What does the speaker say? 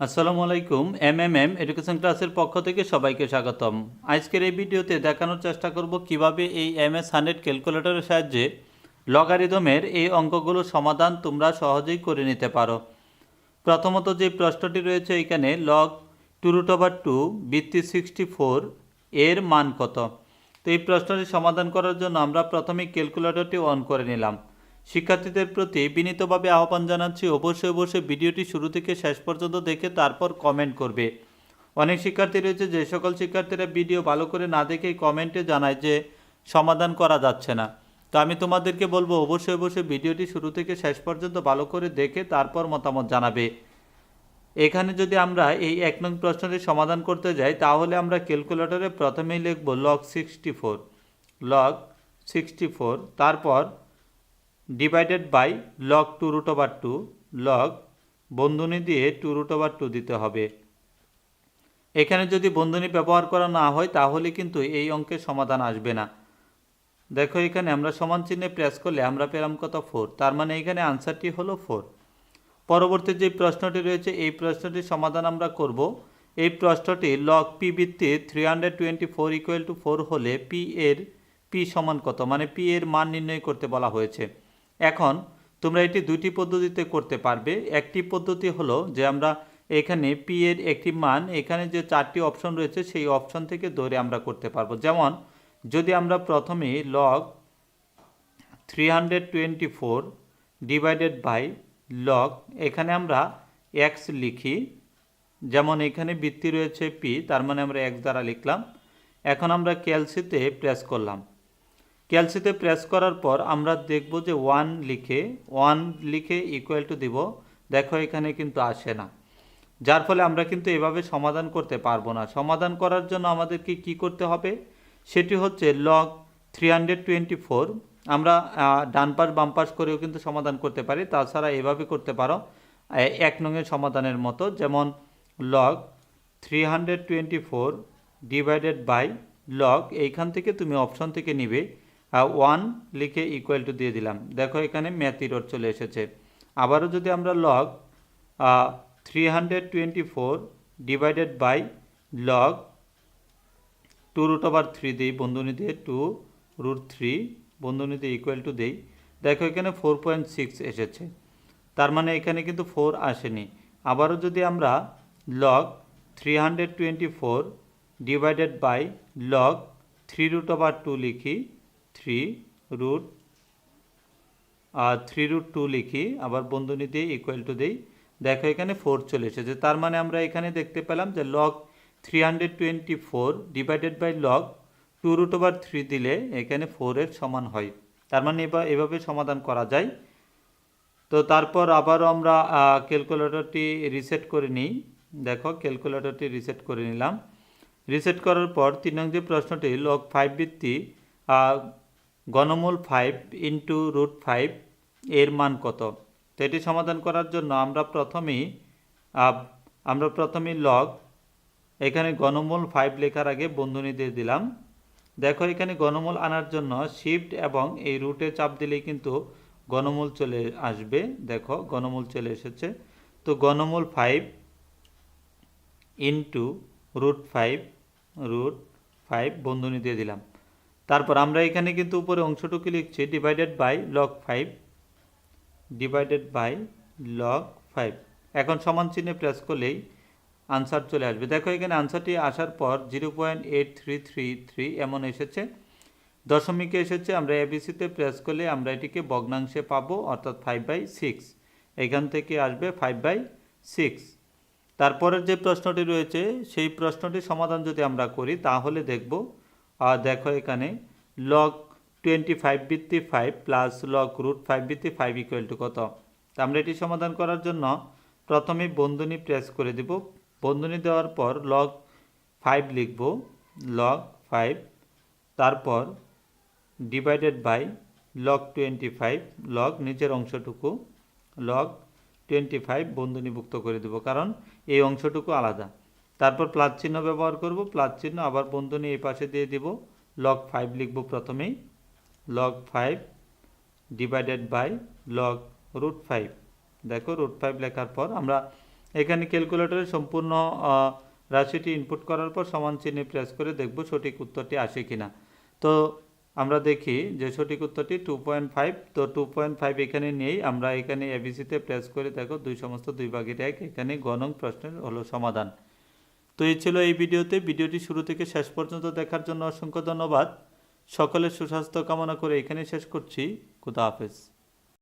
আসসালামু আলাইকুম M M M education ক্লাসের পক্ষ থেকে সবাইকে স্বাগতম। আজকের এই ভিডিওতে দেখানোর চেষ্টা করব কীভাবে এই এম এস হান্ড্রেড ক্যালকুলেটরের সাহায্যে লগারিদমের এই অঙ্কগুলোর সমাধান তোমরা সহজেই করে নিতে পারো। প্রথমত যে প্রশ্নটি রয়েছে এখানে log two root over two বৃত্তি সিক্সটি ফোর এর মান কত? তো এই প্রশ্নটি সমাধান করার জন্য আমরা প্রথমে ক্যালকুলেটরটি অন করে নিলাম। শিক্ষার্থীদের প্রতি বিনীতভাবে আহ্বান জানাচ্ছি অবশ্যই অবশ্যই ভিডিওটি শুরু থেকে শেষ পর্যন্ত দেখে তারপর কমেন্ট করবে। অনেক শিক্ষার্থী রয়েছে যে সকল শিক্ষার্থীরা ভিডিও ভালো করে না দেখেই কমেন্টে জানায় যে সমাধান করা যাচ্ছে না। তো আমি তোমাদেরকে বলব অবশ্যই অবশ্যই ভিডিওটি শুরু থেকে শেষ পর্যন্ত ভালো করে দেখে তারপর মতামত জানাবে। এখানে যদি আমরা এই এক নং প্রশ্নটি সমাধান করতে যাই, তাহলে আমরা ক্যালকুলেটরে প্রথমেই লিখব log sixty four log sixty four তারপর divided by log two root over two log বন্ধনী দিয়ে টু রুট ওভার টু দিতে হবে। এখানে যদি বন্ধনী ব্যবহার করা না হয়, তাহলে কিন্তু এই অঙ্কের সমাধান আসবে না। দেখো এখানে আমরা সমান চিহ্নে প্রেস করলে আমরা পেলাম কত? ফোর তার মানে এখানে আনসারটি হলো ফোর পরবর্তী যে প্রশ্নটি রয়েছে, এই প্রশ্নটির সমাধান আমরা করব। এই প্রশ্নটি লগ পি ভিত্তি three hundred twenty four equal to four হলে পি এর পি সমান কত? মানে পি এর মান নির্ণয় করতে বলা হয়েছে। এখন তোমরা এটি দুটি পদ্ধতিতে করতে পারবে। একটি পদ্ধতি হলো যে আমরা এখানে পি এর একটি মান, এখানে যে চারটি অপশন রয়েছে সেই অপশন থেকে ধরে আমরা করতে পারব। যেমন, যদি আমরা প্রথমে log three hundred twenty four divided by log এখানে আমরা এক্স লিখি, যেমন এখানে বৃত্তি রয়েছে পি তার মানে আমরা এক্স দ্বারা লিখলাম। এখন আমরা ক্যালসিতে প্রেস করলাম। ক্যালসিতে প্রেস করার পর আমরা দেখব যে ওয়ান লিখে ওয়ান লিখে ইকুয়াল টু দিব। দেখো এখানে কিন্তু আসে না। যার ফলে আমরা কিন্তু এভাবে সমাধান করতে পারব না। সমাধান করার জন্য আমাদেরকে কি করতে হবে? সেটি হচ্ছে log three hundred twenty four আমরা ডান পাশ, বাম পাশ করেও কিন্তু সমাধান করতে পারি। তাছাড়া এভাবে করতে পারো এক নঙের সমাধানের মতো। যেমন log three hundred twenty four divided by log এইখান থেকে তুমি অপশন থেকে নিবে। ওয়ান লিখে ইকুয়াল টু দিয়ে দিলাম। দেখো এখানে ম্যাথি রোড চলে এসেছে। আবারও যদি আমরা log three hundred twenty four divided by log two root over three দিই বন্ধনী দিয়ে টু রুট থ্রি বন্ধনী দিয়ে ইকুয়াল টু দিই। দেখো এখানে ফোর পয়েন্ট সিক্স এসেছে। তার মানে এখানে কিন্তু ফোর আসেনি। আবারও যদি আমরা log three hundred twenty four divided by log three root over two লিখি থ্রি রুট আর থ্রি রুট টু লিখি, আবার বন্ধনী দিয়ে ইকুয়াল টু দিই। দেখো এখানে ফোর চলে এসেছে। তার মানে আমরা এখানে দেখতে পেলাম যে log three hundred twenty four divided by log two root over three দিলে এখানে ফোরের সমান হয়। তার মানে এবার এভাবে সমাধান করা যায়। তো তারপর আবারও আমরা ক্যালকুলেটরটি রিসেট করে নিই। দেখো ক্যালকুলেটরটি রিসেট করে নিলাম। রিসেট করার পর তিন নং যে প্রশ্নটি লগ ফাইভ ভিত্তি ঘনমূল ফাইভ ইন্টু রুট ফাইভ এর মান কত? তো এটি সমাধান করার জন্য আমরা প্রথমেই আমরা প্রথমেই লগ এখানে গণমূল ফাইভ লেখার আগে বন্ধনী দিয়ে দিলাম। দেখো এখানে গণমূল আনার জন্য শিফট এবং এই রুটে চাপ দিলেই কিন্তু গণমূল চলে আসবে। দেখো গণমূল চলে এসেছে। তো গণমূল five into root five root five বন্ধনী দিয়ে দিলাম। তারপর আমরা এখানে কিন্তু উপরে অংশটুকু লিখছি divided by log five divided by log five এখন সমান চিহ্নে প্রেস করলেই আনসার চলে আসবে। দেখো এখানে আনসারটি আসার পর zero point eight three three three এমন এসেছে। দশমিকে এসেছে, আমরা এবিসিতে প্রেস করলে আমরা এটিকে ভগ্নাংশে পাবো, অর্থাৎ ফাইভ বাই সিক্স এখান থেকে আসবে ফাইভ বাই সিক্স তারপরের যে প্রশ্নটি রয়েছে, সেই প্রশ্নটির সমাধান যদি আমরা করি, তাহলে দেখব আর দেখো এখানে লগ টোয়েন্টি ফাইভ ভিত্তি five plus log root five ভিত্তি ফাইভ ইকুয়াল টু কত আমরা এটি সমাধান করার জন্য প্রথমে বন্ধনী প্রেস করে দেব। বন্ধনী দেওয়ার পর লগ ফাইভ লিখব। লগ ফাইভ তারপর divided by log twenty five log নিচের অংশটুকু লগ টোয়েন্টি ফাইভ বন্ধনীভুক্ত করে দেব। কারণ এই অংশটুকু আলাদা। তারপর প্লাস চিহ্ন ব্যবহার করব, প্লাস চিহ্ন আবার বন্ধনী এই পাশে দিয়ে দিব। লগ ফাইভ লিখব প্রথমেই। Log five divided by log root five দেখো রুট ফাইভ লেখার পর আমরা এখানে ক্যালকুলেটরে সম্পূর্ণ রাশিটি ইনপুট করার পর সমান চিহ্নে প্রেস করে দেখব সঠিক উত্তরটি আসে কিনা। তো আমরা দেখি যে সঠিক উত্তরটি টু পয়েন্ট ফাইভ তো টু পয়েন্ট ফাইভ এখানে নিয়েই আমরা এখানে এবিসিতে প্রেস করে দেখো দুই সমস্ত দুই ভাগের এক, এখানে গণং প্রশ্নের হলো সমাধান। তো এই ছিল এই ভিডিওতে। ভিডিওটি শুরু থেকে শেষ পর্যন্ত দেখার জন্য অসংখ্য ধন্যবাদ। সকলের সুস্বাস্থ্য কামনা করে এখানেই শেষ করছি। খুদা হাফেজ।